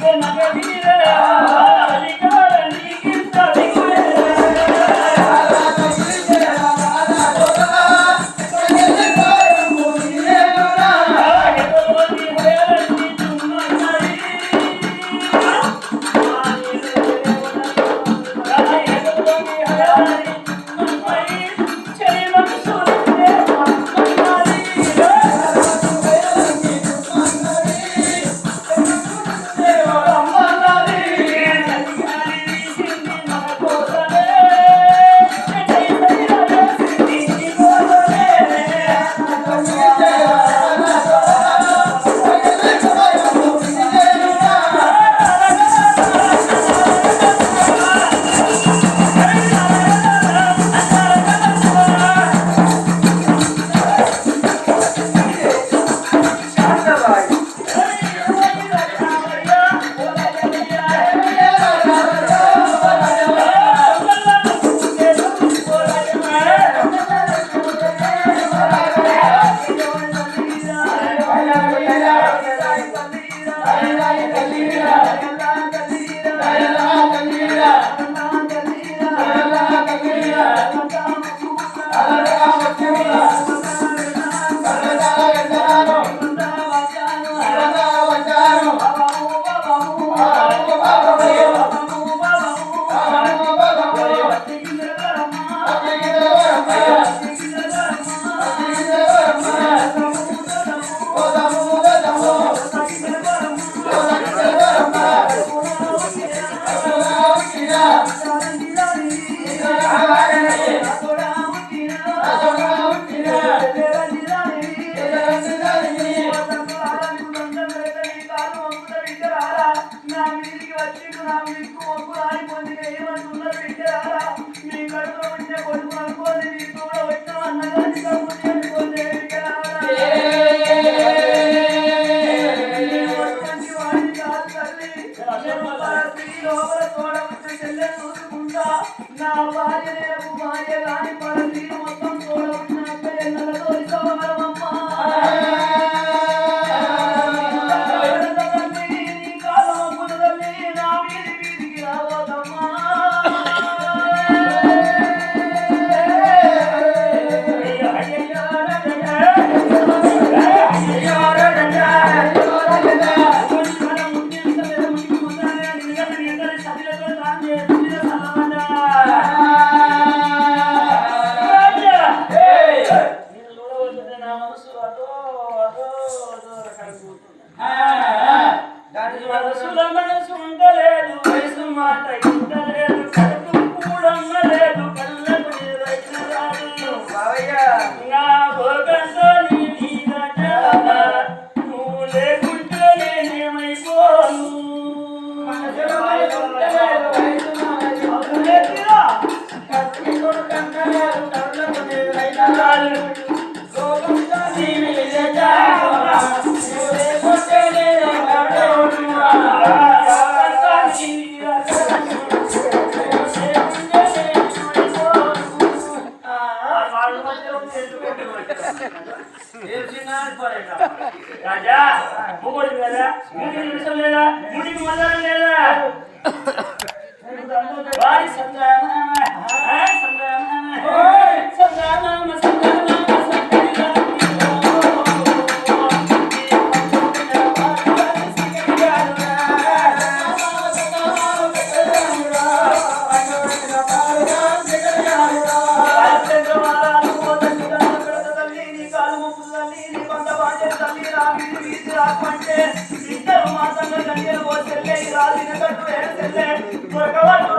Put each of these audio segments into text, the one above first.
నా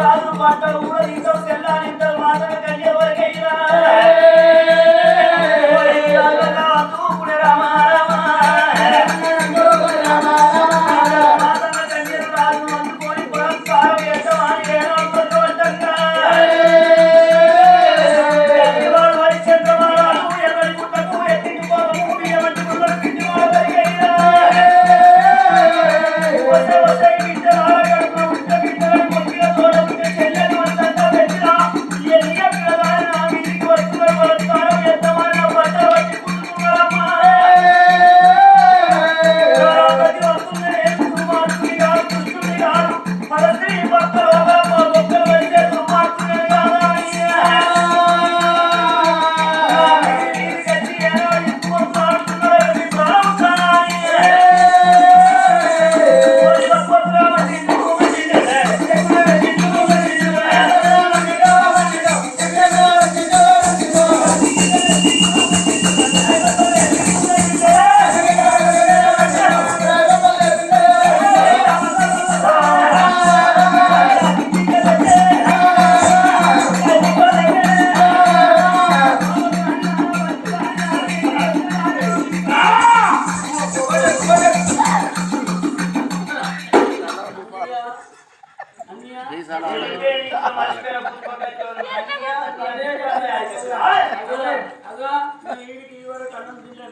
राजू पाटल उड़ा लीजा से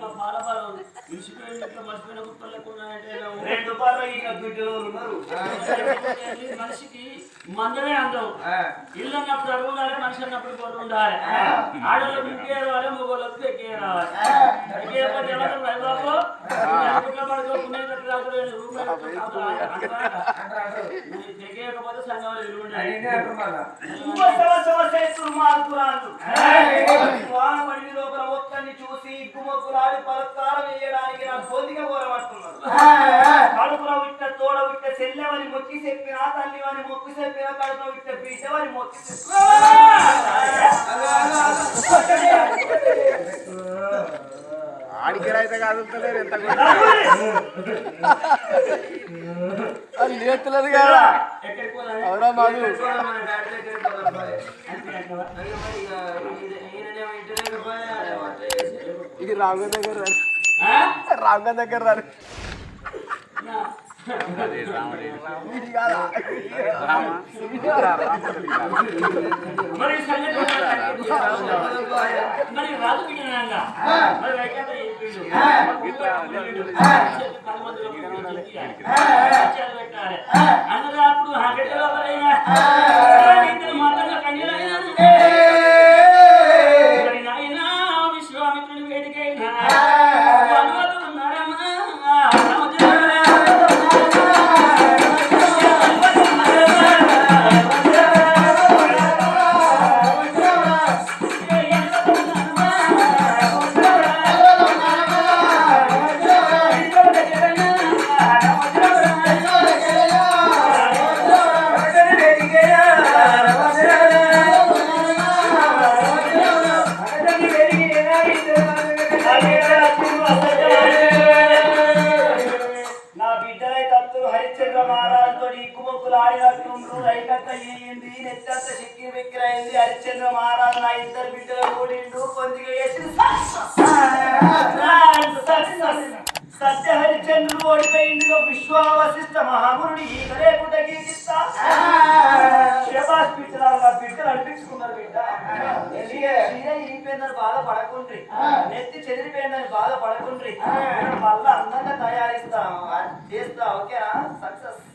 మా బాల బాల ఇసుపోయి ఇట్లా మర్చిపోయిన కుక్కలు లేకుండా రెండు పార్లు ఈయన బిడ్డలు ఉన్నారు. మనిషికి మందమే అందం. ఇల్లు అన్నప్పుడు అడుగు ఉండాలి మనిషి అన్నప్పుడు గొర్రె ఉండాలి ఆడవాళ్ళకి ఇంకే రావాలి మగవాళ్ళకి ఎక్కే రావాలి రూమ్ ఎక్కేయకపోతే ఉండాలి సంవత్సరం చేస్తున్నారు మారుతున్నారు వాన పడి లోపల ఒక్కరిని చూసి గుమ్మకులాడి పలకారం వేయడానికి నాకు పొందిగా కోరబడుతున్నారు కడుపులో విట్ట తోడ విట్ట చెల్లెవని మొక్కి చెప్పిన తల్లి అని మొక్కి చెప్పిన కడుపులో విట్ట బిడ్డవని మొక్కి ఆడికి కాదుతలేదు ఎంత అది లేతలేదు కదా అవునా మాధు ఇది రాంగ దగ్గర. రాంగ దగ్గర రాడు ఇది కాదా? మరి సంగతి మరి రాజు బిడ్డనంగా మరి వైకుంఠ చెప్పిండు అన్నదా అప్పుడు హండ్రెడ్ లోపలైనా రైకట్ట ఇయ్యింది నెత్తంత చిక్కి వెక్కిరైంది హరిశ్చంద్ర మహారాజు నా ఇద్దరు బిడ్డలు కూడిండు కొద్దిగా వేసి సత్య హరిశ్చంద్రుడు ఓడిపోయిండు విశ్వవశిష్ట మహామునుడి ఈత లేకుండా గీకిస్తా శబాష్ బిడ్డలాగా బిడ్డలు అనిపించుకున్నారు బిడ్డ. చీర ఇరిగిపోయిందని బాధపడకుండ్రి. నెత్తి చెదిరిపోయిందని బాధపడకుండ్రి. నేను మళ్ళా అందంగా తయారిస్తా. చేస్తా. ఓకేనా సక్సెస్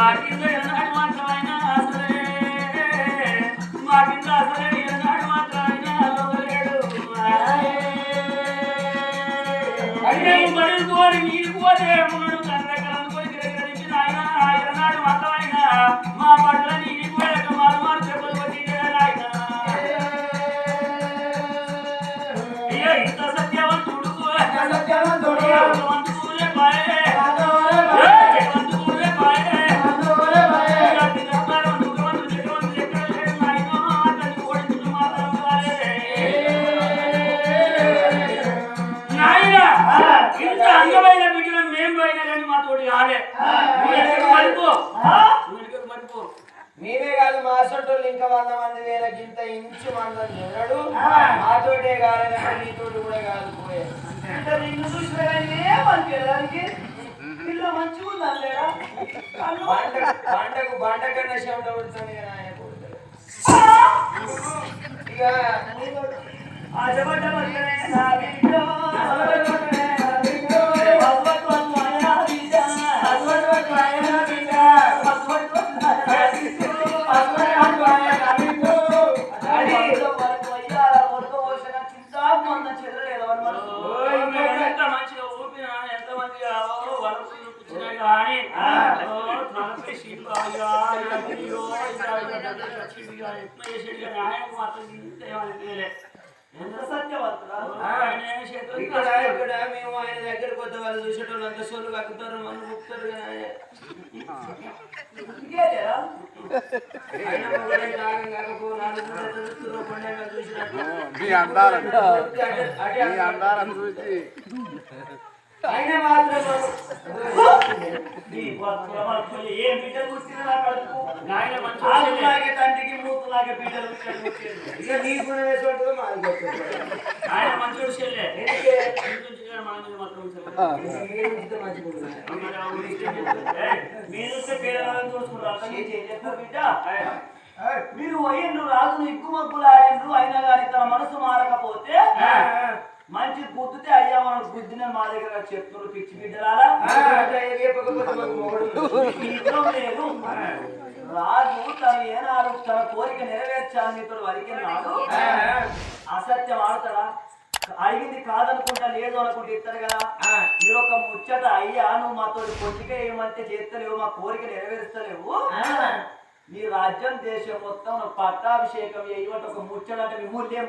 మా కింద ఎన్నాడు మాత్రమైనా అసలే మా అసలే ఎన్నాడు మాత్రమైనా కోరి పోతే మునుడు కన్న ఎన్నాడు మేమే కాదు మా సొంటోళ్ళు ఇంకా వంద మంది వేల గింత ఇంచు మందని చూడడు మాతోటే కాదు నీతోటి కూడా కాదు పోయే. నిన్ను చూసినా దానికి పిల్ల మంచిగా కళ్ళు బండ బండకు బండ కన్నా చెమట పడుతుంది కదా ఆయన. ఇక ఆశపడ్డ ఇక్కడ ఇక్కడ మేము ఆయన దగ్గర కొత్త వాళ్ళు చూసేటోళ్ళు అంత సోలు కక్కుతారు మనం ముక్తారు అందాలను మీ అందాలను చూసి. ఆయన మాత్రం ఏ బిడ్డలు నా కడుపు. బిడ్డలు. ఇక నీ గుణం వేసుకుంటుందో. ఆయన మంచోడు చెల్లె ఎందుకే? మీరు పేదవాళ్ళని చూసుకుంటారు. పోయిండ్రు రాజును ఇక్కుమక్కులాడిండ్రు అయినా కానీ తన మనసు మారకపోతే మంచి గుద్దుతే అయ్యా మనం గుద్దిన మా దగ్గర చెప్తున్నారు పిచ్చి బిడ్డలారా. లేదు రాజు తన ఏనాడు తన కోరిక నెరవేర్చాలని మీతో వరికినాడు అసత్యం ఆడతాడా? అడిగింది కాదనుకుంటా లేదు అనుకుంటే ఇస్తారు కదా. మీరు ఒక ముచ్చట అయ్యా నువ్వు మాతో పొందిక ఏమంటే చేస్తలేవు మా కోరిక నెరవేరుస్తలేవు. నీ రాజ్యం దేశం మొత్తం పట్టాభిషేకం చేయమంటే ఒక ముచ్చట అంటే మీ మూల్యం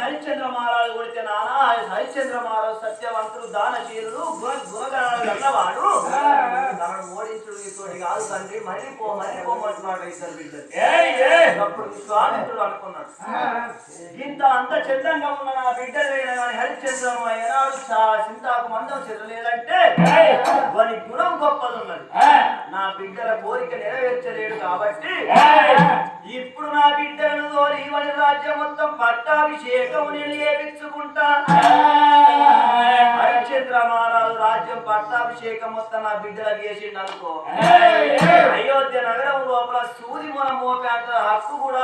హరిశ్చంద్ర మహారాజు కొడితే నానా హరిశ్చంద్ర మహారాజు సత్యవంతుడు దానశీలుడు గుణ- గుణగణాలు గల్లవాడు తనను ఓడించుడు కాదు తండ్రి మళ్ళీ పో మళ్ళీ పోమంటున్నాడు ఇద్దరు బిడ్డలు ఏయ్, విశ్వామిత్రుడు అనుకున్నాడు. ఇంత అంత చందంగా ఉన్న నా బిడ్డలు అయినా కానీ హరిశ్చంద్రం అయినాడు చింతాకు మందం చెదలేదంటే వాని గుణం గొప్పదున్నది. నా బిడ్డల కోరిక నెరవేర్చలేడు కాబట్టి ఇప్పుడు నా బిడ్డలను తోలి వాని రాజ్యం మొత్తం పట్టాభిషేకం నేను చేపించుకుంటా హరిశ్చంద్ర మహారాజు రాజ్యం పట్టాభిషేకం మొత్తం నా బిడ్డలకు చేసిండు అనుకో అయోధ్య నగరం లోపల సూది మన మోపేంత హక్కు కూడా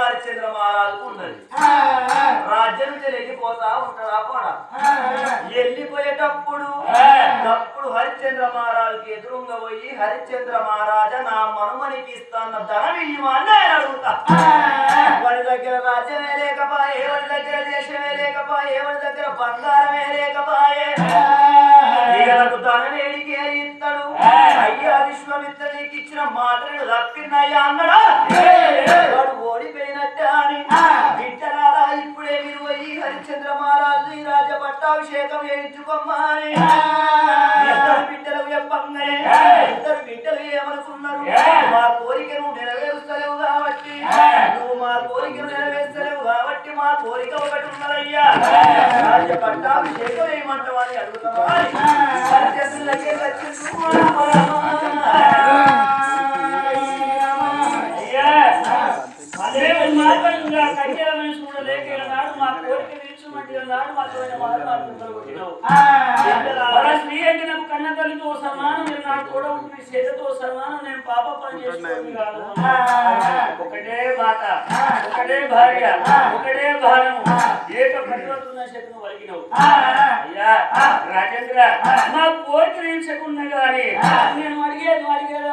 మహారాజుకు ఉన్నది రాజ్యం నుంచి వెళ్ళిపోతా ఉంటాడా కూడా వెళ్ళిపోయేటప్పుడు అప్పుడు హరిశ్చంద్ర మహారాజుకి ఎదురుగా పోయి హరిశ్చంద్ర మహారాజా నా మనుమనికి ఇస్తాన్న ధనం ఇవ్వమని నేను అడుగుతా. వాడి దగ్గర రాజ్యమే లేకపాయే వాడి దగ్గర దేశమే లేకపాయే వాడి దగ్గర బంగారమే లేకపాయే. నాకు ధనం ఏడికి ఇస్తాడు. అయ్యా విశ్వామిత్ర నీకు ఇచ్చిన మాటలు తప్పిందయ్యా అన్నాడా? వాడు మహారాజు ఈ రాజ పట్టాభిషేకం చేయించుకోమ్మని ఇద్దరు బిడ్డలు చెప్పంగానే ఇద్దరు బిడ్డలు ఏమనుకున్నారు? మా కోరికను నెరవేరుస్తలేవు కాబట్టి నువ్వు మా కోరికను నెరవేర్చలేవు కాబట్టి మా కోరిక ఒకటి ఉన్నదయ్యా. రాజ పట్టాభిషేకం ఏమంటావా అని మార్గంగా కళ్యాణం చూడలేక నాడు మా కోరిక మన స్త్రీ అంటే నాకు కన్న తల్లితో సమానం నేను నా కూడా ఉంటున్న చేతితో సమానం నేను పాప పని చేసుకోండి కాదు. ఒకటే మాట. ఒకటే భార్య. ఒకటే భారము. ఏక ప్రతివతున్న శక్తిని వలిగినవు అయ్యా రాజేంద్ర మా కోరిక తీర్చకున్నా కానీ నేను అడిగేది అడిగేది